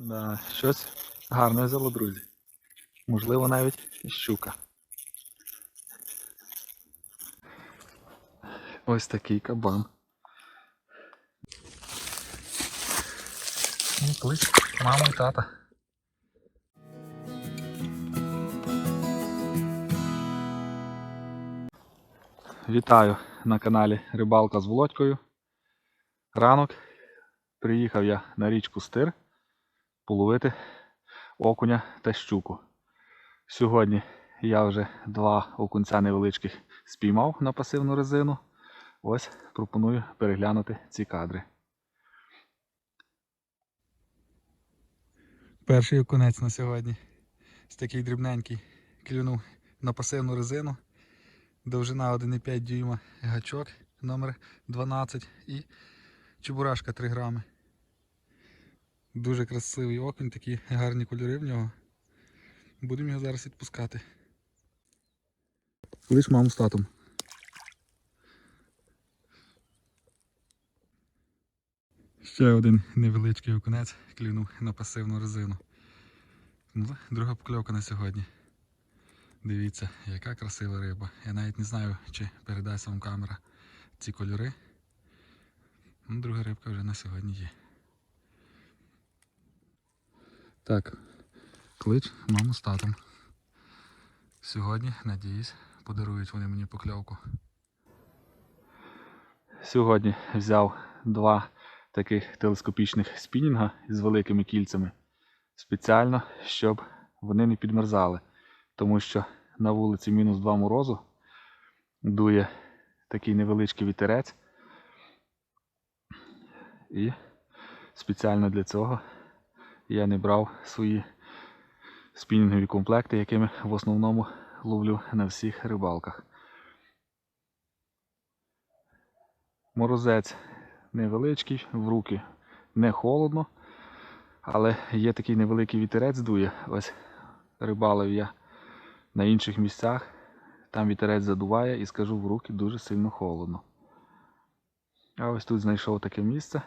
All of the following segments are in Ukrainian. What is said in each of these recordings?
Да, щось гарне взяло, друзі. Можливо, навіть щука. Ось такий кабан. Ну, клич маму і тата. Вітаю на каналі Рибалка з Володькою. Ранок. Приїхав я на річку Стир половити окуня та щуку. Сьогодні я вже два окунця невеличких спіймав на пасивну резину. Ось пропоную переглянути ці кадри. Перший окунець на сьогодні. Ось такий дрібненький. Клюнув на пасивну резину. Довжина 1,5 дюйма, гачок номер 12 і чебурашка 3 грами. Дуже красивий окунь, такі гарні кольори в нього. Будемо його зараз відпускати. Лиш маму з татом. Ще один невеличкий окунець клюнув на пасивну резину. Ну, друга покльовка на сьогодні. Дивіться, яка красива риба. Я навіть не знаю, чи передасть вам камера ці кольори. Ну, друга рибка вже на сьогодні є. Так, клич маму з татом. Сьогодні, надіюсь, подарують вони мені покльовку. Сьогодні взяв два таких телескопічних спінінга з великими кільцями. Спеціально, щоб вони не підмерзали. Тому що на вулиці мінус 2 морозу дує такий невеличкий вітерець. І спеціально для цього я не брав свої спінінгові комплекти, якими в основному ловлю на всіх рибалках. Морозець невеличкий, в руки не холодно, але є такий невеликий вітерець дує. Ось рибалив я на інших місцях. Там вітерець задуває і скажу в руки дуже сильно холодно. А ось тут знайшов таке місце.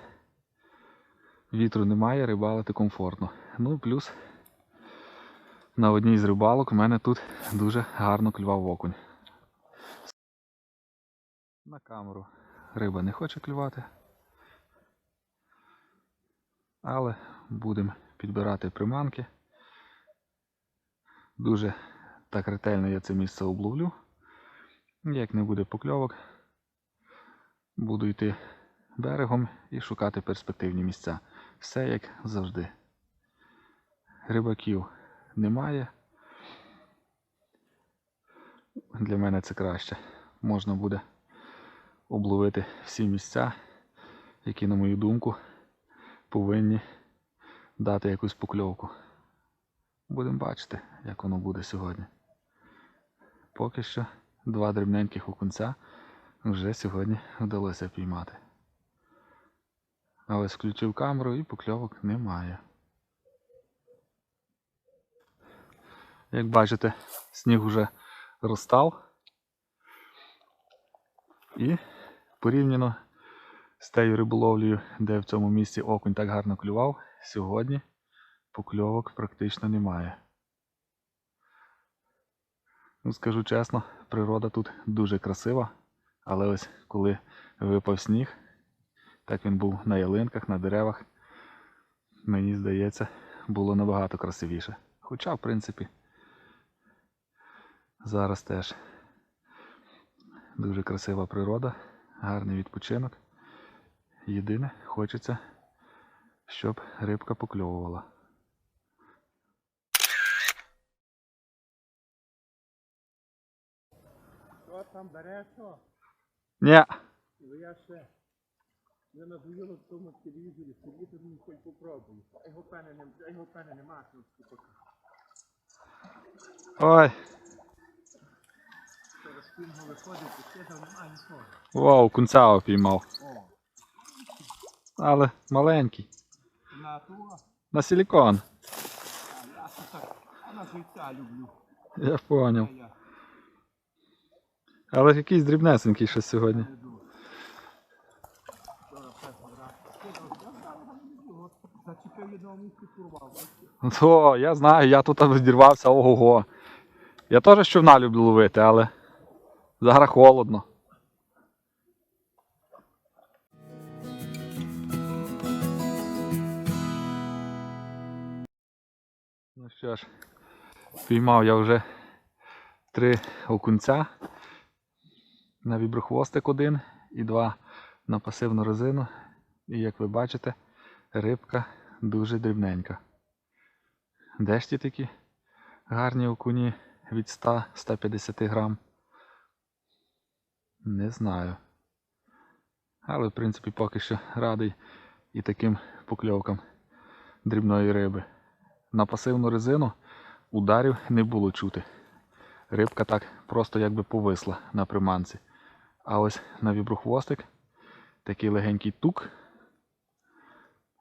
Вітру немає, рибалити комфортно. Ну плюс на одній з рибалок у мене тут дуже гарно клював окунь. На камеру риба не хоче клювати. Але будемо підбирати приманки. Дуже так ретельно я це місце обловлю. Як не буде покльовок, буду йти берегом і шукати перспективні місця. Все як завжди. Рибаків немає. Для мене це краще. Можна буде обловити всі місця, які, на мою думку, повинні дати якусь покльовку. Будемо бачити, як воно буде сьогодні. Поки що два дрібненьких окунця вже сьогодні вдалося піймати. А ось включив камеру і покльовок немає. Як бачите, сніг вже розстав. І порівняно з тією риболовлею, де в цьому місці окунь так гарно клював, сьогодні покльовок практично немає. Ну, скажу чесно, природа тут дуже красива, але ось коли випав сніг, так він був на ялинках, на деревах, мені здається, було набагато красивіше. Хоча, в принципі, зараз теж дуже красива природа, гарний відпочинок. Єдине, хочеться, щоб рибка покльовувала. Що там береш? Ні, Ну я ще не надоїло в тому телевізорі сидіти, ну хоч попробую. А його пени не, а його пени нема, тут поки. ой, Через кінго виходить, і ще там нема нічого. вау, кунця опіймав. О, Але маленький. на того, На силікон. а я це так, а на життя люблю. Я поняв. А я Але якийсь дрібнесенький щось сьогодні. Вчора перший раз. Що там, я там, там, от, Зачепив порвав. Ну, я знаю, я тут розірвався, ого-го. Я теж човна люблю ловити, але зараз холодно. Ну що ж, піймав я вже три окунця на віброхвостик один і два на пасивну резину. І як ви бачите, рибка дуже дрібненька. Де ж ті такі гарні окуні від 100-150 грам? Не знаю. Але в принципі поки що радий і таким покльовкам дрібної риби. На пасивну резину ударів не було чути. Рибка так просто якби повисла на приманці. А ось на віброхвостик такий легенький тук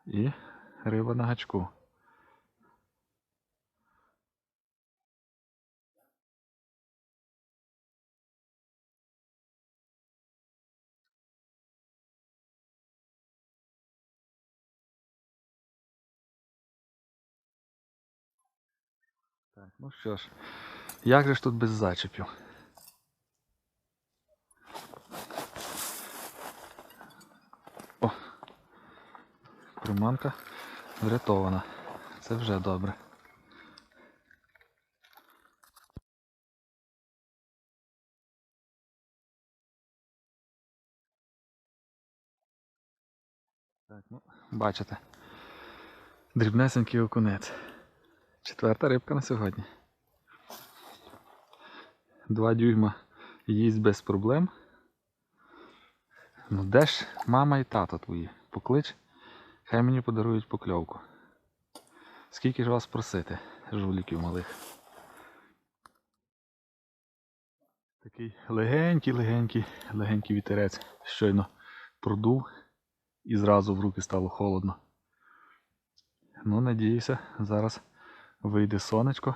і риба на гачку. Так, ну що ж, як же ж тут без зачепів? О! Приманка врятована. Це вже добре. Так, ну, бачите. Дрібнесенький окунець. Четверта рибка на сьогодні. Два дюйма їсть без проблем. Ну де ж мама і тато твої? Поклич, хай мені подарують покльовку. Скільки ж вас просити, жуліків малих? Такий легенький, легенький, легенький вітерець щойно продув і зразу в руки стало холодно. Ну, надіюся, зараз вийде сонечко.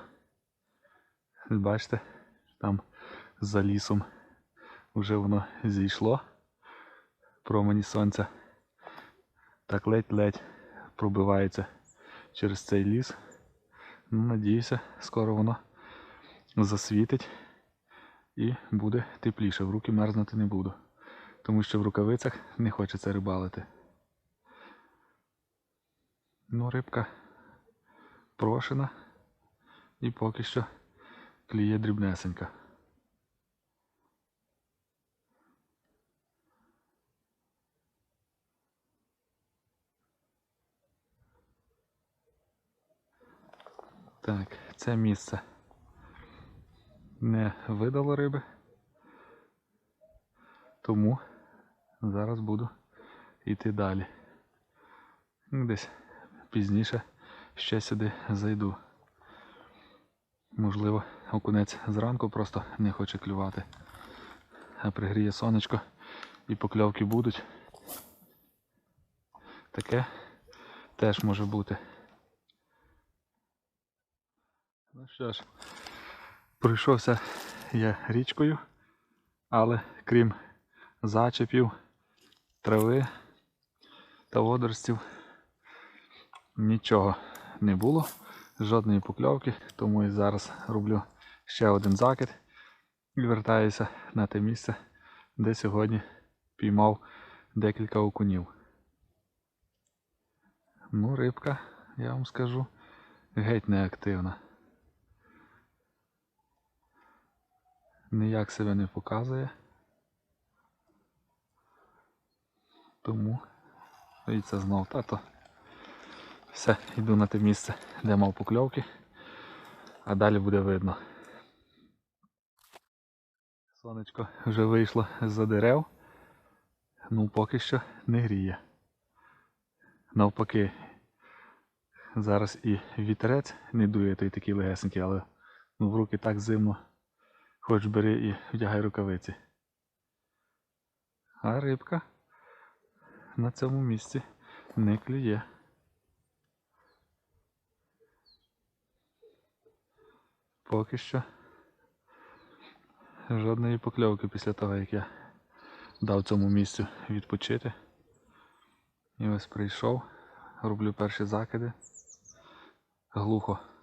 Бачите, там за лісом вже воно зійшло. Промені сонця. Так ледь-ледь пробивається через цей ліс. Ну, надіюся, скоро воно засвітить і буде тепліше. В руки мерзнути не буду. Тому що в рукавицях не хочеться рибалити. Ну, рибка прошена і поки що кліє дрібнесенька. Так, це місце не видало риби, тому зараз буду йти далі. Десь пізніше ще сюди зайду. Можливо, окунець зранку просто не хоче клювати. А пригріє сонечко і покльовки будуть. Таке теж може бути. Ну що ж, пройшовся я річкою, але крім зачепів, трави та водоростів, нічого не було, жодної покльовки, тому і зараз роблю ще один закид і вертаюся на те місце, де сьогодні піймав декілька окунів. Ну, рибка, я вам скажу, геть неактивна. Ніяк себе не показує. Тому і це знов тато. Все, йду на те місце, де мав покльовки, а далі буде видно. Сонечко вже вийшло з-за дерев, ну поки що не гріє. Навпаки, зараз і вітерець не дує той такий легесенький, але ну, в руки так зимно, хоч бери і вдягай рукавиці. А рибка на цьому місці не клює. Поки що жодної покльовки після того, як я дав цьому місцю відпочити. І ось прийшов, роблю перші закиди. глухо.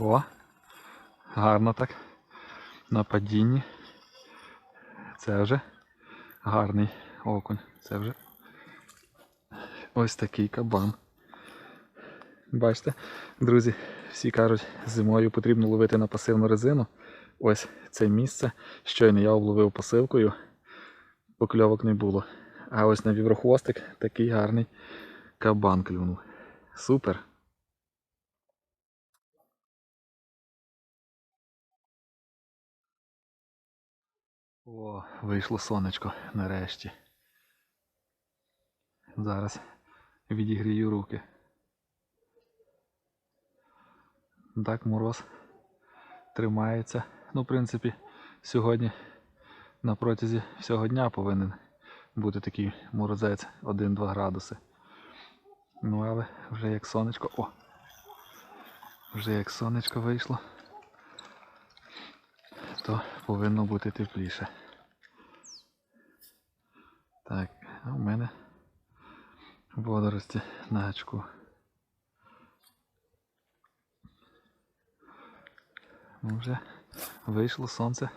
О, гарно так. На падінні. Це вже гарний окунь. Це вже ось такий кабан. Бачите, друзі, всі кажуть, зимою потрібно ловити на пасивну резину. Ось це місце. Щойно я обловив посилкою, покльовок не було. А ось на віброхвостик такий гарний кабан клюнув. Супер! О, вийшло сонечко нарешті. Зараз відігрію руки. Так, мороз тримається. Ну, в принципі, сьогодні на протязі всього дня повинен бути такий морозець 1-2 градуси. Ну, але вже як сонечко. О! Вже як сонечко вийшло то повинно бути тепліше. Так, а в мене водорості на гачку. Ну, Вже вийшло сонце.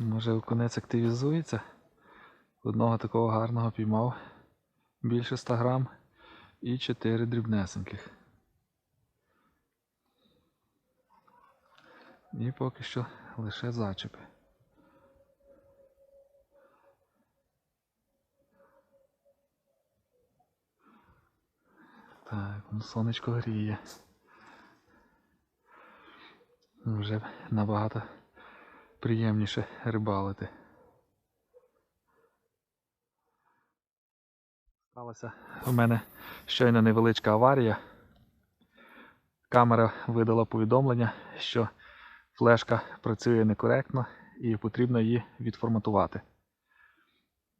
Може окунець активізується. Одного такого гарного піймав більше 100 грам і 4 дрібнесеньких. І поки що лише зачепи. Так, ну сонечко гріє. Вже набагато приємніше рибалити. Сталася у мене щойно невеличка аварія. Камера видала повідомлення, що флешка працює некоректно і потрібно її відформатувати.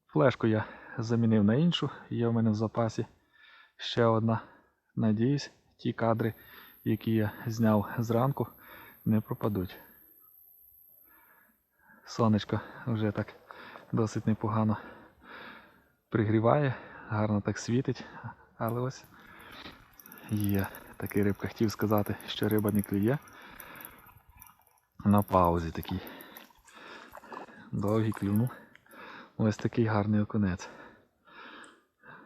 Флешку я замінив на іншу, є у мене в запасі ще одна. Надіюсь, ті кадри, які я зняв зранку, не пропадуть. Сонечко вже так досить непогано пригріває, гарно так світить, але ось є такий рибка. Хотів сказати, що риба не клює на паузі такий. Довгий клюнув. Ось такий гарний окунець.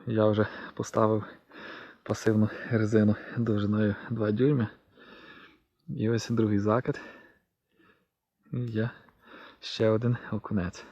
Я вже поставив пасивну резину довжиною 2 дюйми. І ось другий закид. І є ще один окунець.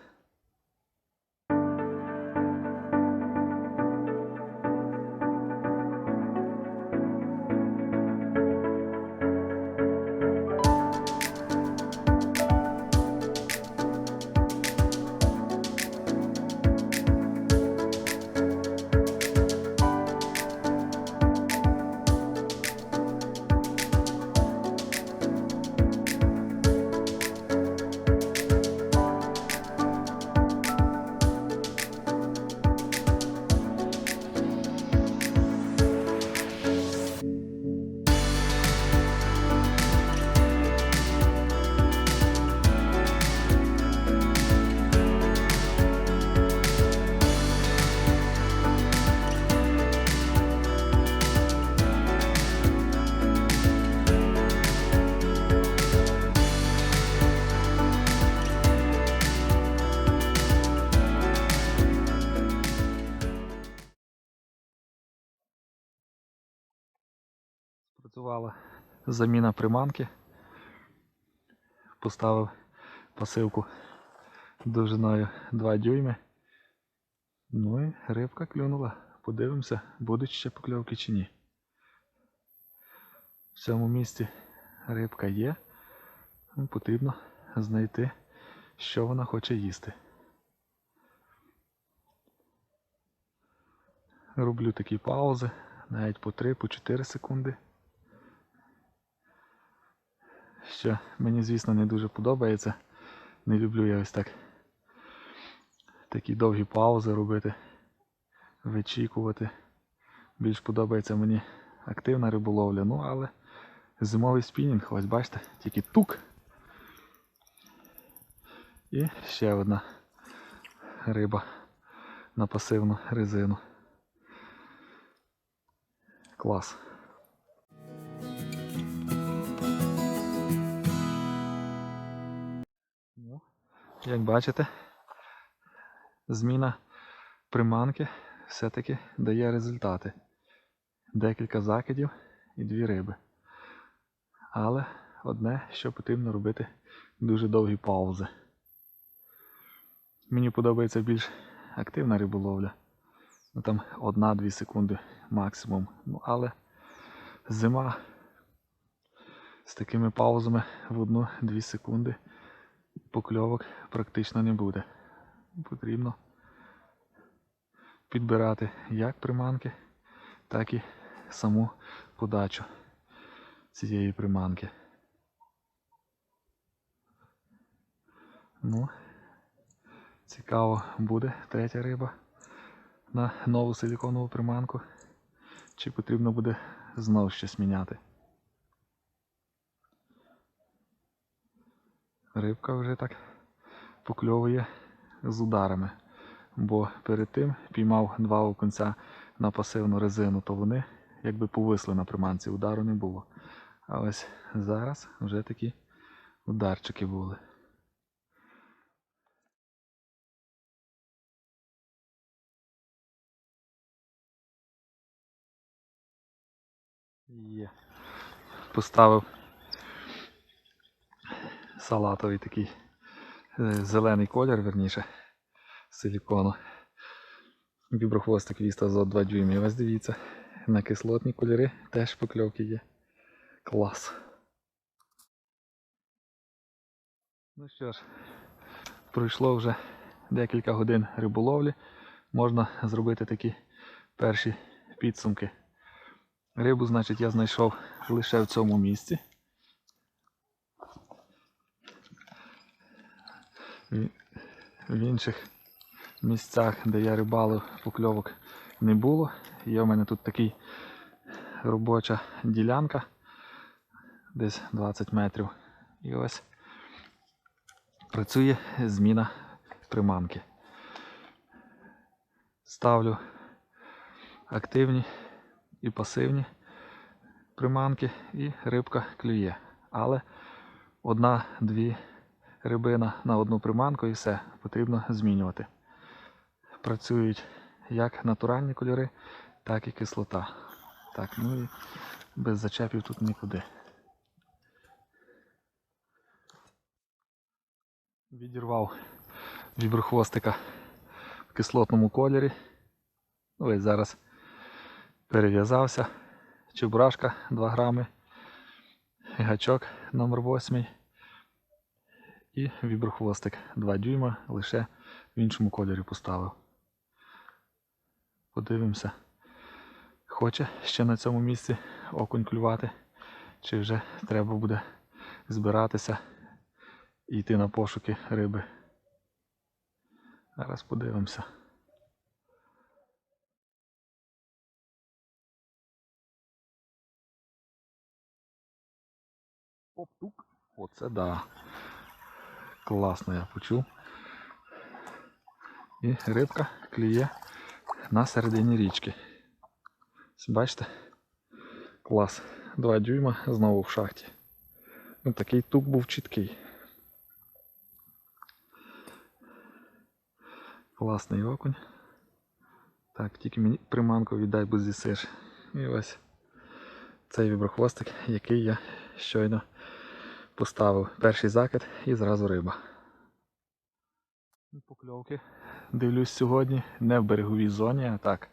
Спрацювала заміна приманки. Поставив посилку довжиною 2 дюйми. Ну і рибка клюнула. Подивимося, будуть ще покльовки чи ні. В цьому місці рибка є. Ну, Потрібно знайти, що вона хоче їсти. Роблю такі паузи, навіть по 3-4 секунди. Що мені, звісно, не дуже подобається. Не люблю я ось так такі довгі паузи робити, вичікувати. Більш подобається мені активна риболовля, ну але зимовий спінінг, ось бачите, тільки тук. І ще одна риба на пасивну резину. Клас. Як бачите, зміна приманки все-таки дає результати. Декілька закидів і дві риби. Але одне, що потрібно робити дуже довгі паузи. Мені подобається більш активна риболовля. Ну там одна-дві секунди максимум. Ну, але зима з такими паузами в одну-дві секунди покльовок практично не буде. Потрібно підбирати як приманки, так і саму подачу цієї приманки. Ну, цікаво буде третя риба на нову силіконову приманку. Чи потрібно буде знов щось міняти? Рибка вже так покльовує з ударами. Бо перед тим піймав два окунця на пасивну резину, то вони якби повисли на приманці, удару не було. А ось зараз вже такі ударчики були. Є. Поставив салатовий такий е, зелений колір, верніше, силікону. Віброхвостик віста за 2 дюйми. Ось дивіться, на кислотні кольори теж покльовки є. Клас. Ну що ж, пройшло вже декілька годин риболовлі. Можна зробити такі перші підсумки. Рибу, значить, я знайшов лише в цьому місці. В в інших місцях, де я рибалив, покльовок не було. Є в мене тут такий робоча ділянка, десь 20 метрів. І ось працює зміна приманки. Ставлю активні і пасивні приманки, і рибка клює. Але одна-дві рибина на одну приманку і все, потрібно змінювати. Працюють як натуральні кольори, так і кислота. Так, ну і без зачепів тут нікуди. Відірвав віброхвостика в кислотному кольорі. Ну, Ось зараз перев'язався. Чебурашка 2 грами, гачок номер 8 і віброхвостик 2 дюйма лише в іншому кольорі поставив. Подивимося, хоче ще на цьому місці окунь клювати, чи вже треба буде збиратися і йти на пошуки риби. Зараз подивимося. Оп-тук. Оце да. Класно я почув. І рибка клює на середині річки. Бачите? Клас. Два дюйма знову в шахті. Ну, такий тук був чіткий. Класний окунь. Так, тільки мені приманку віддай, бо з'їсиш. І ось цей віброхвостик, який я щойно поставив. Перший закид і зразу риба. Покльовки. Дивлюсь сьогодні не в береговій зоні, а так.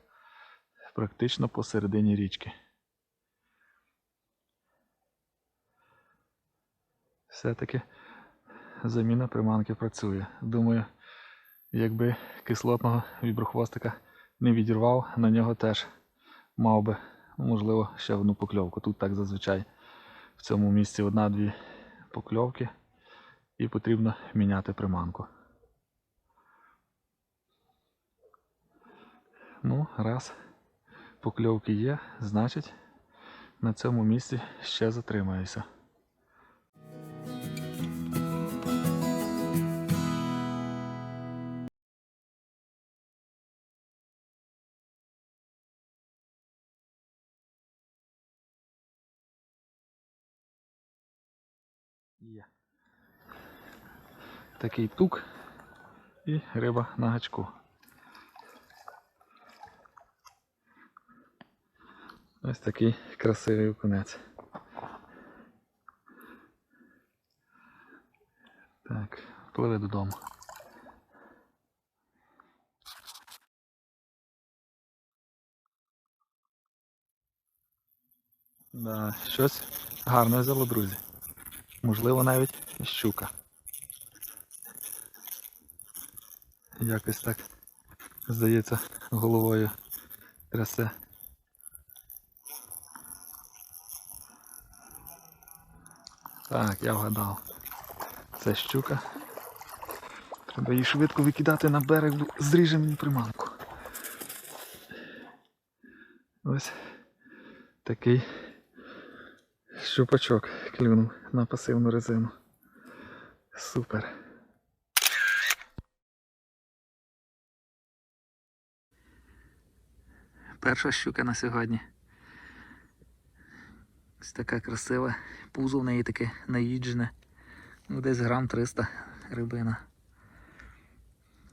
Практично посередині річки. Все-таки заміна приманки працює. Думаю, якби кислотного віброхвостика не відірвав, на нього теж мав би, можливо, ще одну покльовку. Тут так зазвичай в цьому місці одна-дві покльовки і потрібно міняти приманку. Ну, раз покльовки є, значить на цьому місці ще затримаюся. Є. Такий тук і риба на гачку. Ось такий красивий окунець. Так, пливи додому. Да, щось гарне взяло, друзі. Можливо, навіть щука. Якось так, здається, головою трясе. Так, я вгадав. Це щука. Треба її швидко викидати на берег, бо зріже мені приманку. Ось такий щупачок клюнув на пасивну резину. Супер. Перша щука на сьогодні. Ось така красива. Пузо в неї таке наїджене. Ну, десь грам 300 рибина.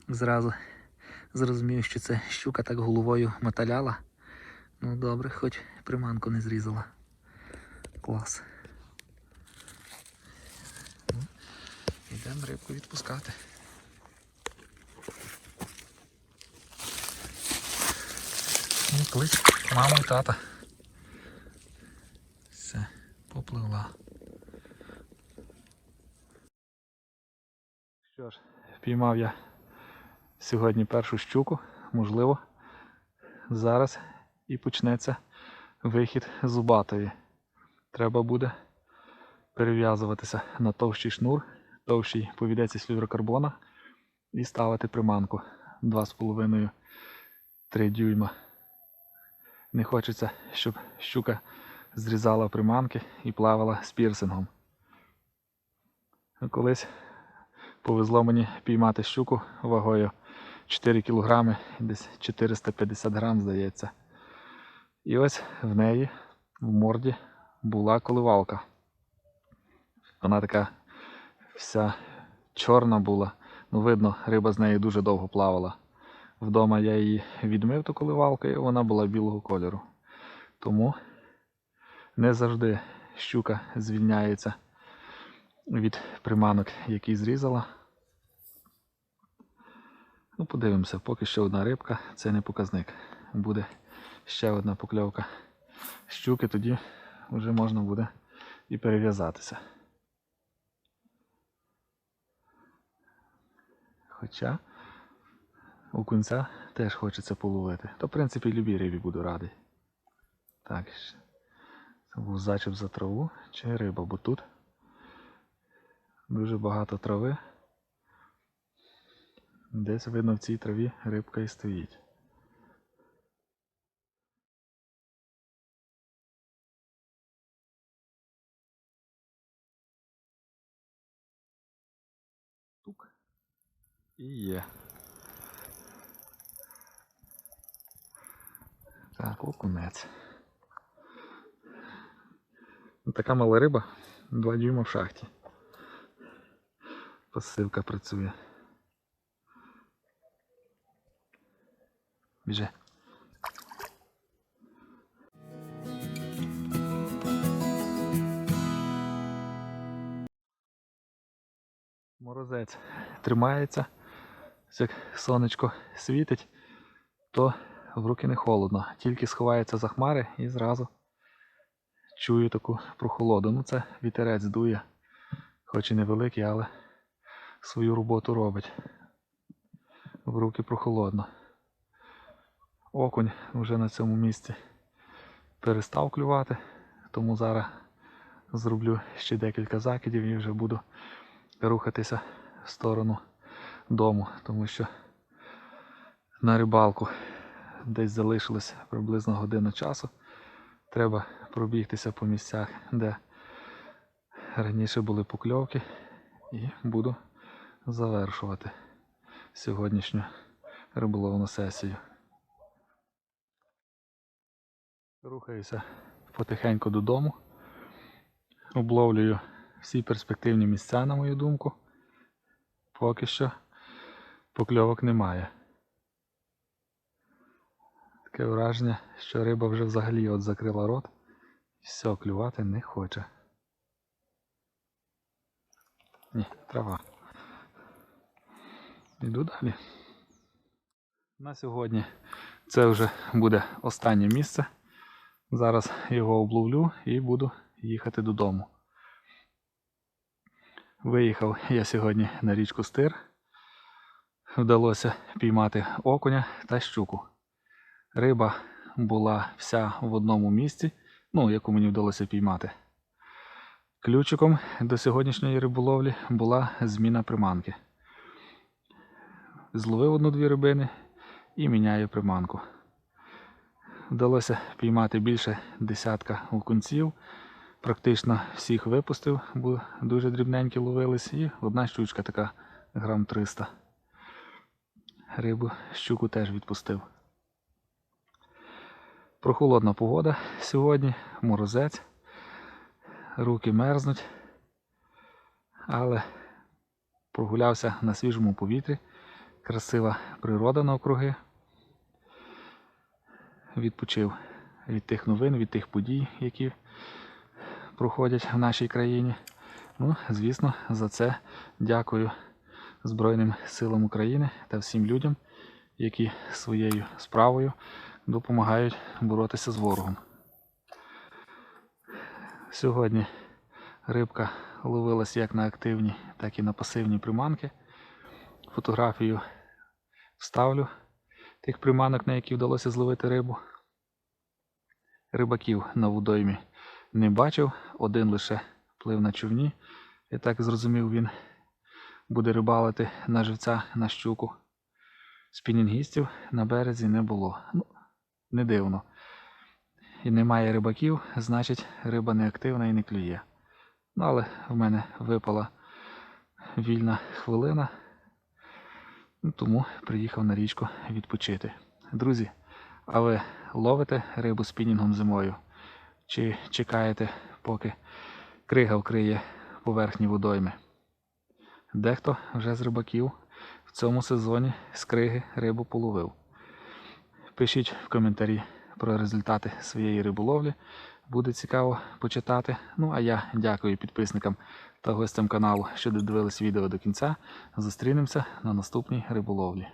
Зразу зрозумів, що це щука так головою моталяла. Ну добре, хоч приманку не зрізала. Клас. Йдемо рибку відпускати. Ну, клич маму і тата. Все, попливла. Що ж, впіймав я сьогодні першу щуку, можливо, зараз і почнеться вихід зубатої. Треба буде перев'язуватися на товщий шнур, товщий повідець із флюорокарбона і ставити приманку 2,5-3 дюйма. Не хочеться, щоб щука зрізала приманки і плавала з пірсингом. Колись повезло мені піймати щуку вагою 4 кг, десь 450 грам, здається. І ось в неї в морді була коливалка. Вона така вся чорна була. Ну, видно, риба з нею дуже довго плавала. Вдома я її відмив ту коливалку, і вона була білого кольору. Тому не завжди щука звільняється від приманок, які зрізала. Ну, подивимося, поки що одна рибка, це не показник. Буде ще одна покльовка щуки, тоді вже можна буде і перев'язатися. Хоча окунця теж хочеться половити. То, в принципі, любій рибі буду радий. Так, це був зачіп за траву чи риба, бо тут дуже багато трави. Десь видно в цій траві рибка і стоїть. Тук. І є. Так, окунець. Така мала риба, 2 дюйма в шахті. Посилка працює. Біже. Морозець тримається. Як сонечко світить, то в руки не холодно. Тільки сховається за хмари і зразу чую таку прохолоду. Ну це вітерець дує, хоч і невеликий, але свою роботу робить. В руки прохолодно. Окунь вже на цьому місці перестав клювати, тому зараз зроблю ще декілька закидів і вже буду рухатися в сторону дому, тому що на рибалку десь залишилось приблизно годину часу. Треба пробігтися по місцях, де раніше були покльовки, і буду завершувати сьогоднішню риболовну сесію. Рухаюся потихеньку додому. Обловлюю всі перспективні місця, на мою думку. Поки що покльовок немає. Таке враження, що риба вже взагалі от закрила рот все, клювати не хоче. Ні, трава. Іду далі. На сьогодні це вже буде останнє місце. Зараз його обловлю і буду їхати додому. Виїхав я сьогодні на річку Стир. Вдалося піймати окуня та щуку. Риба була вся в одному місці, ну, яку мені вдалося піймати. Ключиком до сьогоднішньої риболовлі була зміна приманки. Зловив одну-дві рибини і міняю приманку. Вдалося піймати більше десятка окунців. Практично всіх випустив, бо дуже дрібненькі ловились, і одна щучка така грам 300. Рибу щуку теж відпустив. Прохолодна погода сьогодні, морозець, руки мерзнуть, але прогулявся на свіжому повітрі, красива природа навкруги. Відпочив від тих новин, від тих подій, які проходять в нашій країні. Ну, звісно, за це дякую Збройним силам України та всім людям, які своєю справою допомагають боротися з ворогом. Сьогодні рибка ловилась як на активні, так і на пасивні приманки. Фотографію вставлю тих приманок, на які вдалося зловити рибу. Рибаків на водоймі не бачив, один лише плив на човні. Я так зрозумів, він буде рибалити на живця на щуку. Спінінгістів на березі не було. Ну, не дивно. І немає рибаків, значить риба не активна і не клює. Ну, але в мене випала вільна хвилина, ну, тому приїхав на річку відпочити. Друзі, а ви ловите рибу спінінгом зимою? Чи чекаєте, поки крига вкриє поверхні водойми? Дехто вже з рибаків в цьому сезоні з криги рибу половив. Пишіть в коментарі про результати своєї риболовлі. Буде цікаво почитати. Ну а я дякую підписникам та гостям каналу, що додивились відео до кінця. Зустрінемося на наступній риболовлі.